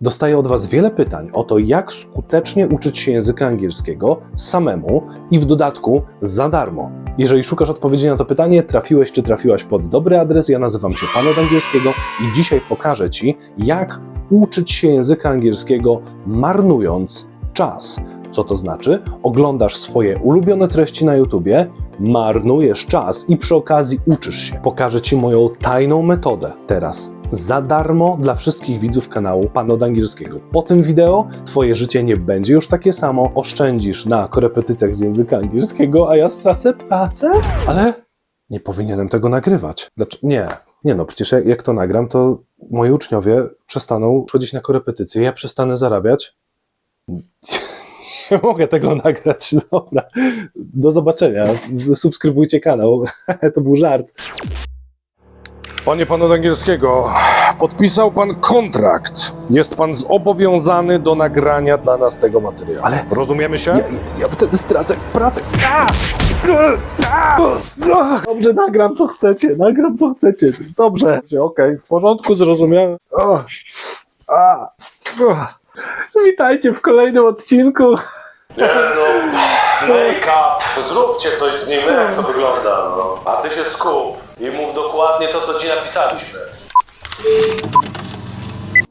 Dostaję od Was wiele pytań o to, jak skutecznie uczyć się języka angielskiego samemu i w dodatku za darmo. Jeżeli szukasz odpowiedzi na to pytanie, trafiłeś czy trafiłaś pod dobry adres. Ja nazywam się Pan od angielskiego i dzisiaj pokażę Ci, jak uczyć się języka angielskiego marnując czas. Co to znaczy? Oglądasz swoje ulubione treści na YouTubie, marnujesz czas i przy okazji uczysz się. Pokażę Ci moją tajną metodę teraz. Za darmo dla wszystkich widzów kanału Pan od Angielskiego. Po tym wideo Twoje życie nie będzie już takie samo. Oszczędzisz na korepetycjach z języka angielskiego, a ja stracę pracę? Ale nie powinienem tego nagrywać. Dlaczego? Nie. Nie no, przecież jak, jak to nagram, to moi uczniowie przestaną chodzić na korepetycje, ja przestanę zarabiać. Nie mogę tego nagrać. Dobra. Do zobaczenia. Subskrybujcie kanał. To był żart. Panie pan od angielskiego, podpisał pan kontrakt. Jest pan zobowiązany do nagrania dla nas tego materiału. Ale- rozumiemy się? Ja, ja wtedy stracę pracę. Dobrze, nagram co chcecie, nagram co chcecie. Dobrze, okej, w porządku, zrozumiałem. O, a, o. Witajcie w kolejnym odcinku. Nie no, make-up, zróbcie coś z nim, jak to wygląda, no. A ty się skup i mów dokładnie to, co ci napisaliśmy.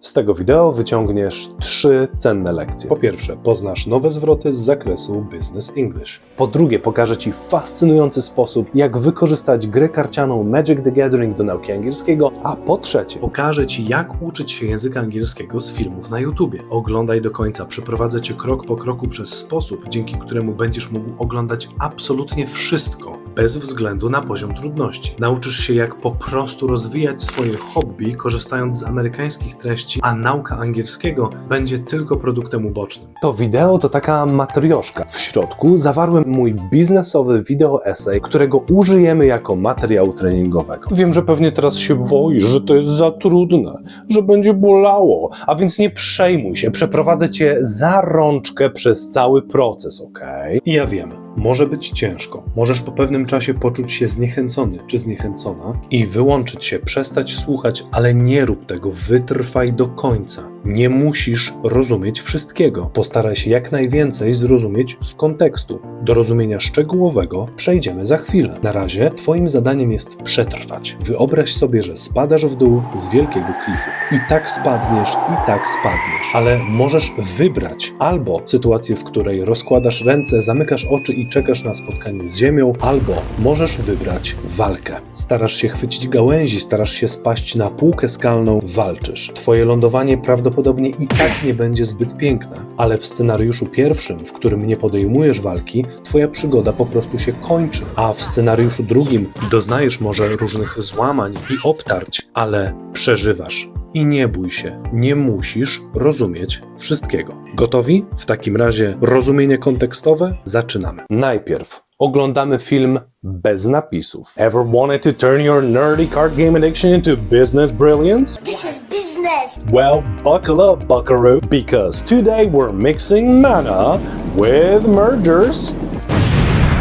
Z tego wideo wyciągniesz trzy cenne lekcje. Po pierwsze, poznasz nowe zwroty z zakresu Business English. Po drugie, pokażę Ci fascynujący sposób, jak wykorzystać grę karcianą Magic the Gathering do nauki angielskiego. A po trzecie, pokażę Ci, jak uczyć się języka angielskiego z filmów na YouTubie. Oglądaj do końca, przeprowadzę Cię krok po kroku przez sposób, dzięki któremu będziesz mógł oglądać absolutnie wszystko, bez względu na poziom trudności. Nauczysz się, jak po prostu rozwijać swoje hobby, korzystając z amerykańskich treści, a nauka angielskiego będzie tylko produktem ubocznym. To wideo to taka matrioszka. W środku zawarłem mój biznesowy wideo essay, którego użyjemy jako materiału treningowego. Wiem, że pewnie teraz się boisz, że to jest za trudne, że będzie bolało, a więc nie przejmuj się, przeprowadzę cię za rączkę przez cały proces, ok? I ja wiem, może być ciężko. Możesz po pewnym czasie poczuć się zniechęcony czy zniechęcona i wyłączyć się, przestać słuchać, ale nie rób tego, wytrwaj do końca. Nie musisz rozumieć wszystkiego. Postaraj się jak najwięcej zrozumieć z kontekstu. Do rozumienia szczegółowego przejdziemy za chwilę. Na razie Twoim zadaniem jest przetrwać. Wyobraź sobie, że spadasz w dół z wielkiego klifu. I tak spadniesz, i tak spadniesz. Ale możesz wybrać albo sytuację, w której rozkładasz ręce, zamykasz oczy i czekasz na spotkanie z ziemią, albo możesz wybrać walkę. Starasz się chwycić gałęzi, starasz się spaść na półkę skalną, walczysz. Twoje lądowanie prawdopodobnie i tak nie będzie zbyt piękne, ale w scenariuszu pierwszym, w którym nie podejmujesz walki, twoja przygoda po prostu się kończy, a w scenariuszu drugim doznajesz może różnych złamań i obtarć, ale przeżywasz. I nie bój się, nie musisz rozumieć wszystkiego. Gotowi? W takim razie rozumienie kontekstowe zaczynamy. Najpierw oglądamy film bez napisów. Ever wanted to turn your nerdy card game addiction into business brilliance? This is business. Well, buckle up, buckaroo, because today we're mixing mana with mergers.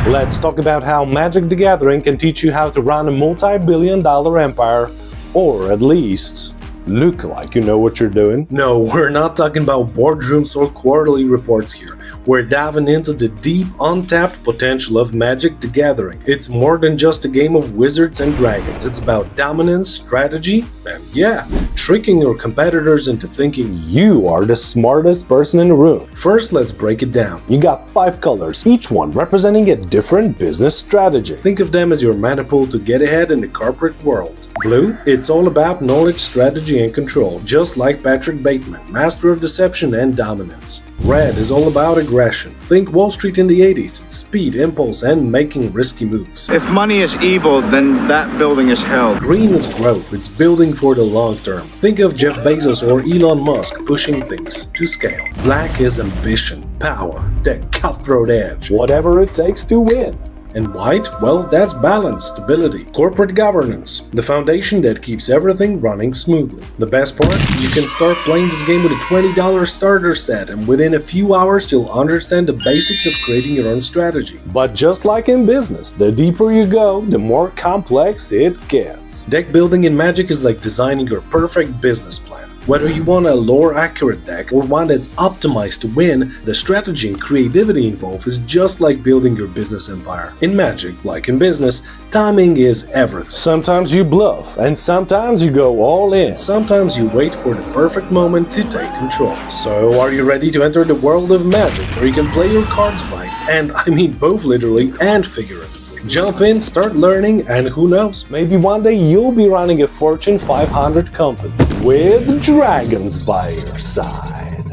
Let's talk about how Magic the Gathering can teach you how to run a multi billion dollar empire, or at least look like you know what you're doing. No, we're not talking about boardrooms or quarterly reports here. We're diving into the deep, untapped potential of Magic the Gathering. It's more than just a game of wizards and dragons, it's about dominance, strategy, and yeah, tricking your competitors into thinking you are the smartest person in the room. First, let's break it down. You got five colors, each one representing a different business strategy. Think of them as your mana pool to get ahead in the corporate world. Blue, it's all about knowledge, strategy, and control, just like Patrick Bateman, master of deception and dominance. Red is all about aggression. Think Wall Street in the 80s, speed, impulse, and making risky moves. If money is evil, then that building is hell. Green is growth, it's building for the long term. Think of Jeff Bezos or Elon Musk pushing things to scale. Black is ambition, power, that cutthroat edge, whatever it takes to win. And white, well, that's balance, stability, corporate governance, the foundation that keeps everything running smoothly. The best part? You can start playing this game with a $20 starter set, and within a few hours, you'll understand the basics of creating your own strategy. But just like in business, the deeper you go, the more complex it gets. Deck building in Magic is like designing your perfect business plan. Whether you want a lore accurate deck or one that's optimized to win, the strategy and creativity involved is just like building your business empire. In Magic, like in business, timing is everything. Sometimes you bluff, and sometimes you go all in. Sometimes you wait for the perfect moment to take control. So, are you ready to enter the world of Magic where you can play your cards right? And I mean both literally and figuratively. Jump in, start learning, and who knows, Maybe one day you'll be running a Fortune 500 company with dragons by your side.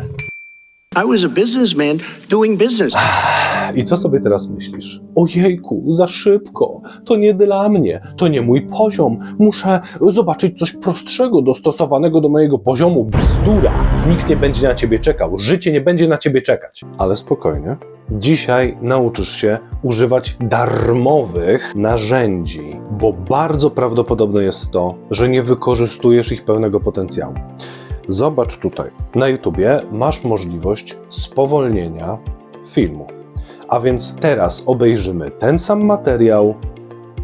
I was a businessman doing business. I co sobie teraz myślisz? Ojejku, za szybko. To nie dla mnie. To nie mój poziom. Muszę zobaczyć coś prostszego, dostosowanego do mojego poziomu. Bzdura. Nikt nie będzie na ciebie czekał. Życie nie będzie na ciebie czekać. Ale spokojnie. Dzisiaj nauczysz się używać darmowych narzędzi, bo bardzo prawdopodobne jest to, że nie wykorzystujesz ich pełnego potencjału. Zobacz tutaj. Na YouTubie masz możliwość spowolnienia filmu. A więc teraz obejrzymy ten sam materiał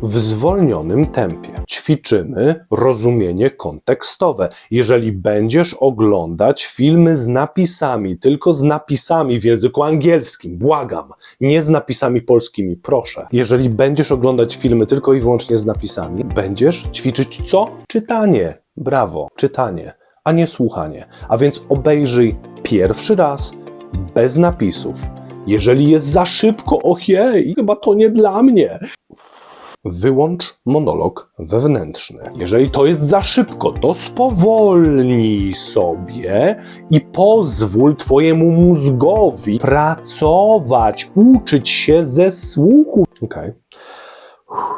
w zwolnionym tempie. Ćwiczymy rozumienie kontekstowe. Jeżeli będziesz oglądać filmy z napisami, tylko z napisami w języku angielskim, błagam, nie z napisami polskimi, proszę. Jeżeli będziesz oglądać filmy tylko i wyłącznie z napisami, będziesz ćwiczyć co? Czytanie. Brawo, czytanie, a nie słuchanie. A więc obejrzyj pierwszy raz bez napisów. Jeżeli jest za szybko, ojej, chyba to nie dla mnie. Wyłącz monolog wewnętrzny. Jeżeli to jest za szybko, to spowolnij sobie i pozwól Twojemu mózgowi pracować, uczyć się ze słuchu. Okay.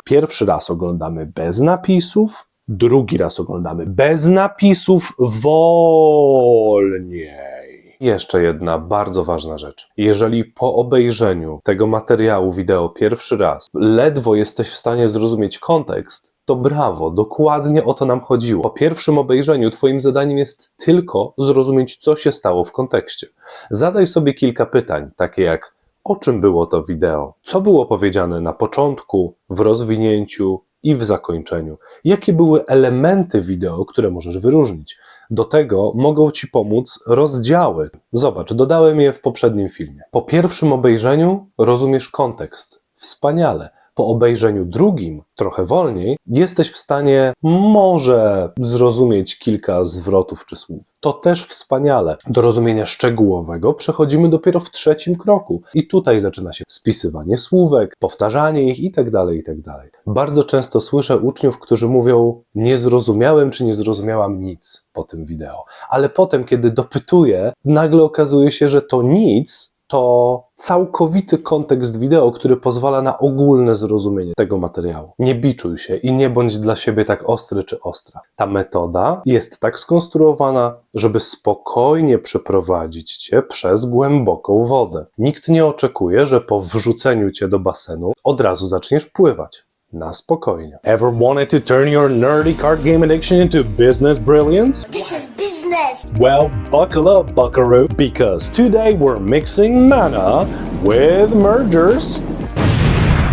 Pierwszy raz oglądamy bez napisów, drugi raz oglądamy bez napisów wolniej. Jeszcze jedna bardzo ważna rzecz. Jeżeli po obejrzeniu tego materiału wideo pierwszy raz ledwo jesteś w stanie zrozumieć kontekst, to brawo, dokładnie o to nam chodziło. Po pierwszym obejrzeniu Twoim zadaniem jest tylko zrozumieć, co się stało w kontekście. Zadaj sobie kilka pytań, takie jak o czym było to wideo, co było powiedziane na początku, w rozwinięciu i w zakończeniu, jakie były elementy wideo, które możesz wyróżnić. Do tego mogą Ci pomóc rozdziały. Zobacz, dodałem je w poprzednim filmie. Po pierwszym obejrzeniu rozumiesz kontekst. Wspaniale. Po obejrzeniu drugim, trochę wolniej, jesteś w stanie może zrozumieć kilka zwrotów czy słów. To też wspaniale. Do rozumienia szczegółowego przechodzimy dopiero w trzecim kroku. I tutaj zaczyna się spisywanie słówek, powtarzanie ich itd., itd. Bardzo często słyszę uczniów, którzy mówią: Nie zrozumiałem czy nie zrozumiałam nic po tym wideo. Ale potem, kiedy dopytuję, nagle okazuje się, że to nic to całkowity kontekst wideo, który pozwala na ogólne zrozumienie tego materiału. Nie biczuj się i nie bądź dla siebie tak ostry czy ostra. Ta metoda jest tak skonstruowana, żeby spokojnie przeprowadzić cię przez głęboką wodę. Nikt nie oczekuje, że po wrzuceniu cię do basenu od razu zaczniesz pływać. Na spokojnie. Ever wanted to turn your nerdy card game addiction into business brilliance? This is business. Well, buckle up, buckaroo, because today we're mixing mana with mergers.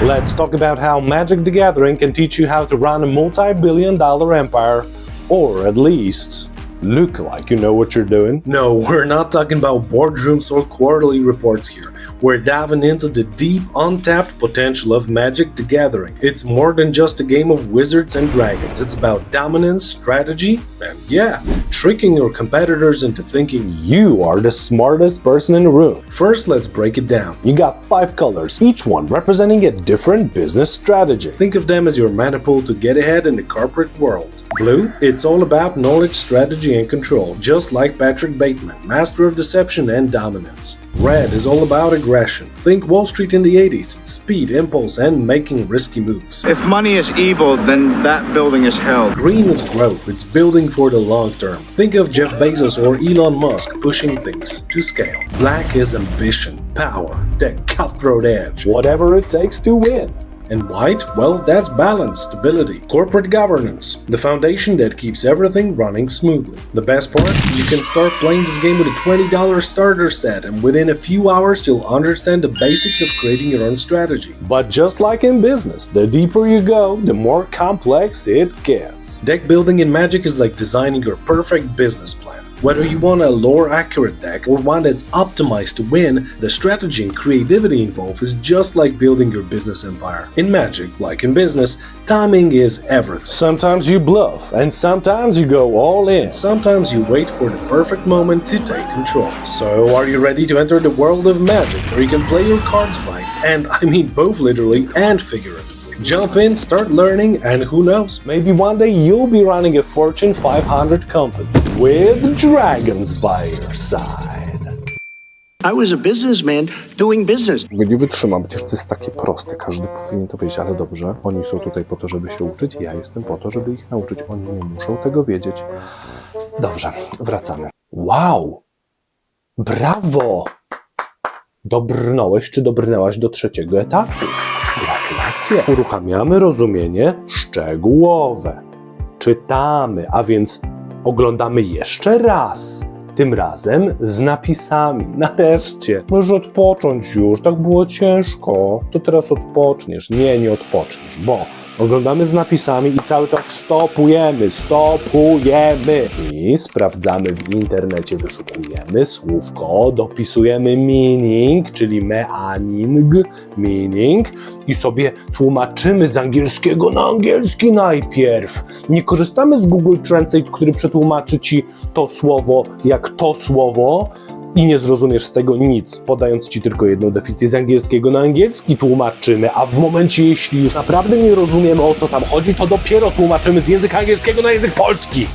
Let's talk about how Magic the Gathering can teach you how to run a multi billion dollar empire, or at least look like you know what you're doing. No, we're not talking about boardrooms or quarterly reports here. We're diving into the deep, untapped potential of Magic the Gathering. It's more than just a game of wizards and dragons, it's about dominance, strategy, and yeah, tricking your competitors into thinking you are the smartest person in the room. First, let's break it down. You got five colors, each one representing a different business strategy. Think of them as your mana pool to get ahead in the corporate world. Blue, it's all about knowledge, strategy, and control, just like Patrick Bateman, master of deception and dominance. Red is all about aggression. Think Wall Street in the 80s, it's speed, impulse, and making risky moves. If money is evil, then that building is hell. Green is growth, it's building for the long term. Think of Jeff Bezos or Elon Musk pushing things to scale. Black is ambition, power, that cutthroat edge, whatever it takes to win. And white, well, that's balance, stability, corporate governance, the foundation that keeps everything running smoothly. The best part? You can start playing this game with a $20 starter set, and within a few hours, you'll understand the basics of creating your own strategy. But just like in business, the deeper you go, the more complex it gets. Deck building in Magic is like designing your perfect business plan. Whether you want a lore accurate deck or one that's optimized to win, the strategy and creativity involved is just like building your business empire. In Magic, like in business, timing is everything. Sometimes you bluff, and sometimes you go all in. Sometimes you wait for the perfect moment to take control. So, are you ready to enter the world of Magic where you can play your cards right? And I mean both literally and figuratively. Jump in, start learning, and who knows, Maybe one day you'll be running a Fortune 500 company with dragons by your side. I was a businessman doing business. Tego nie wytrzymam, przecież to jest takie proste, każdy powinien to wiedzieć, ale dobrze, oni są tutaj po to, żeby się uczyć, ja jestem po to, żeby ich nauczyć, oni nie muszą tego wiedzieć. Dobrze, wracamy. Wow! Brawo! Dobrnąłeś czy dobrnęłaś do trzeciego etapu. Uruchamiamy rozumienie szczegółowe. Czytamy, a więc oglądamy jeszcze raz. Tym razem z napisami. Nareszcie. Możesz odpocząć już. Tak było ciężko. To teraz odpoczniesz. Nie, nie odpoczniesz, bo oglądamy z napisami i cały czas stopujemy, stopujemy. I sprawdzamy w internecie, wyszukujemy słówko, dopisujemy meaning, czyli meaning, meaning i sobie tłumaczymy z angielskiego na angielski najpierw. Nie korzystamy z Google Translate, który przetłumaczy ci to słowo jak to słowo, i nie zrozumiesz z tego nic, podając ci tylko jedną definicję z angielskiego na angielski tłumaczymy, a w momencie, jeśli już naprawdę nie rozumiemy o co tam chodzi, to dopiero tłumaczymy z języka angielskiego na język polski.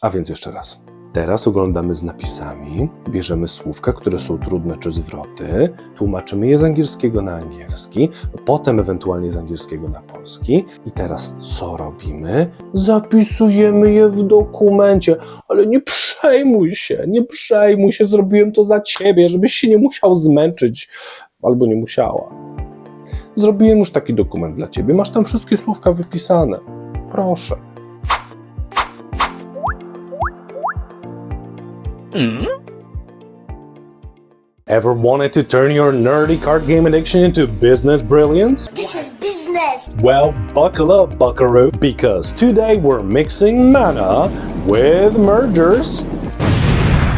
A więc jeszcze raz. Teraz oglądamy z napisami, bierzemy słówka, które są trudne czy zwroty, tłumaczymy je z angielskiego na angielski, potem ewentualnie z angielskiego na polski. I teraz co robimy? Zapisujemy je w dokumencie, ale nie przejmuj się, nie przejmuj się, zrobiłem to za ciebie, żebyś się nie musiał zmęczyć albo nie musiała. Zrobiłem już taki dokument dla ciebie, masz tam wszystkie słówka wypisane. Proszę. Mm-hmm. Ever wanted to turn your nerdy card game addiction into business brilliance? This is business. Well, buckle up, buckaroo, because today we're mixing mana with mergers.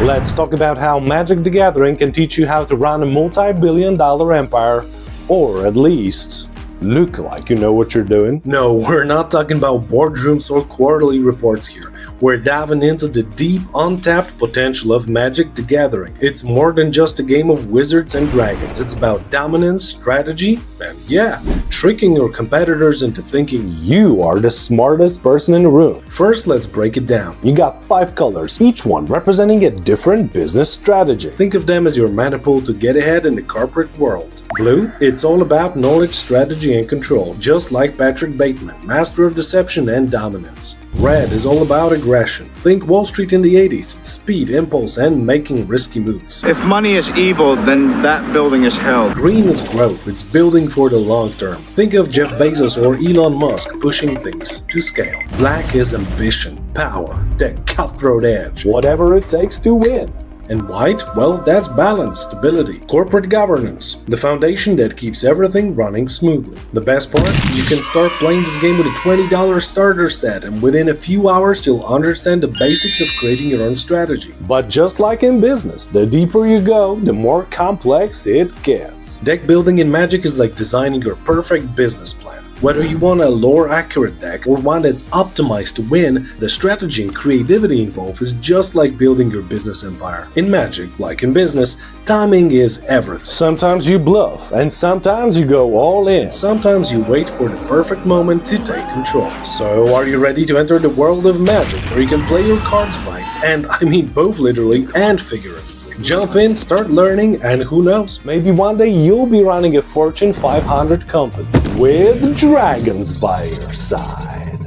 Let's talk about how Magic the Gathering can teach you how to run a multi billion dollar empire, or at least look like you know what you're doing. No, we're not talking about boardrooms or quarterly reports here. We're diving into the deep, untapped potential of Magic the Gathering. It's more than just a game of wizards and dragons, it's about dominance, strategy, and yeah, tricking your competitors into thinking you are the smartest person in the room. First, let's break it down. You got five colors, each one representing a different business strategy. Think of them as your mana pool to get ahead in the corporate world. Blue, it's all about knowledge, strategy, and control, just like Patrick Bateman, master of deception and dominance. Red is all about aggression. Think Wall Street in the 80s, speed, impulse, and making risky moves. If money is evil, then that building is hell. Green is growth, it's building for the long term. Think of Jeff Bezos or Elon Musk pushing things to scale. Black is ambition, power, that cutthroat edge, whatever it takes to win. And white, well, that's balance, stability, corporate governance, the foundation that keeps everything running smoothly. The best part? You can start playing this game with a $20 starter set, and within a few hours, you'll understand the basics of creating your own strategy. But just like in business, the deeper you go, the more complex it gets. Deck building in Magic is like designing your perfect business plan. Whether you want a lore accurate deck or one that's optimized to win, the strategy and creativity involved is just like building your business empire. In Magic, like in business, timing is everything. Sometimes you bluff, and sometimes you go all in. Sometimes you wait for the perfect moment to take control. So, are you ready to enter the world of Magic where you can play your cards right? And I mean both literally and figuratively. Jump in, start learning, and who knows, maybe one day you'll be running a Fortune 500 company with dragons by your side.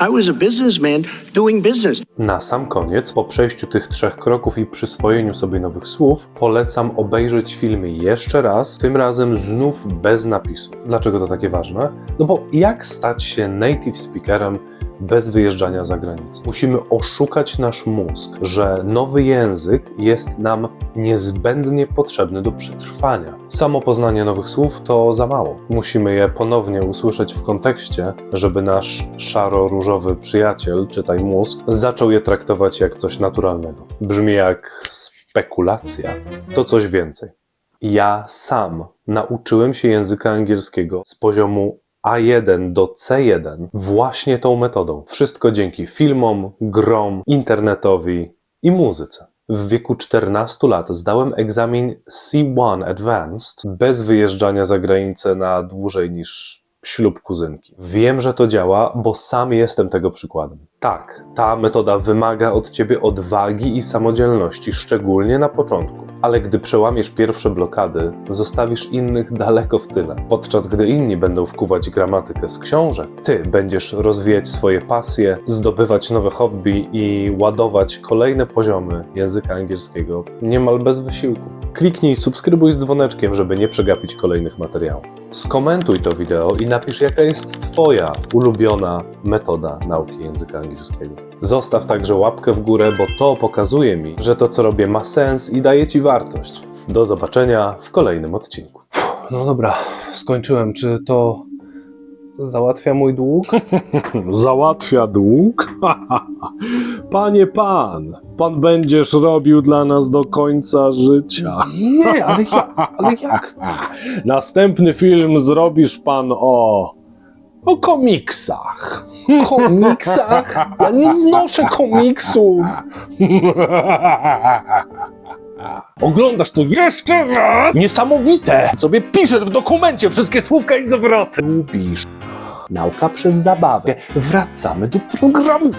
I was a businessman doing business. Na sam koniec, po przejściu tych trzech kroków i przyswojeniu sobie nowych słów, polecam obejrzeć filmy jeszcze raz, tym razem znów bez napisów. Dlaczego to takie ważne? No bo jak stać się native speakerem bez wyjeżdżania za granicę. Musimy oszukać nasz mózg, że nowy język jest nam niezbędnie potrzebny do przetrwania. Samo poznanie nowych słów to za mało. Musimy je ponownie usłyszeć w kontekście, żeby nasz szaro-różowy przyjaciel, czytaj mózg, zaczął je traktować jak coś naturalnego. Brzmi jak spekulacja. To coś więcej. Ja sam nauczyłem się języka angielskiego z poziomu A1 do C1 właśnie tą metodą. Wszystko dzięki filmom, grom, internetowi i muzyce. W wieku 14 lat zdałem egzamin C1 Advanced bez wyjeżdżania za granicę na dłużej niż ślub kuzynki. Wiem, że to działa, bo sam jestem tego przykładem. Tak, ta metoda wymaga od ciebie odwagi i samodzielności, szczególnie na początku. Ale gdy przełamiesz pierwsze blokady, zostawisz innych daleko w tyle. Podczas gdy inni będą wkuwać gramatykę z książek, ty będziesz rozwijać swoje pasje, zdobywać nowe hobby i ładować kolejne poziomy języka angielskiego niemal bez wysiłku. Kliknij subskrybuj z dzwoneczkiem, żeby nie przegapić kolejnych materiałów. Skomentuj to wideo i napisz, jaka jest Twoja ulubiona metoda nauki języka angielskiego. Zostaw także łapkę w górę, bo to pokazuje mi, że to, co robię, ma sens i daje Ci wartość. Do zobaczenia w kolejnym odcinku. No dobra, skończyłem. Czy to załatwia mój dług? Załatwia dług? Panie pan, pan będziesz robił dla nas do końca życia. Nie, ale, ja, ale jak? Następny film zrobisz pan o. o komiksach. Komiksach? Ja nie znoszę komiksów. Oglądasz to jeszcze raz? Niesamowite! Sobie piszesz w dokumencie wszystkie słówka i zwroty. Lubisz. Nauka przez zabawę. Wracamy do programu.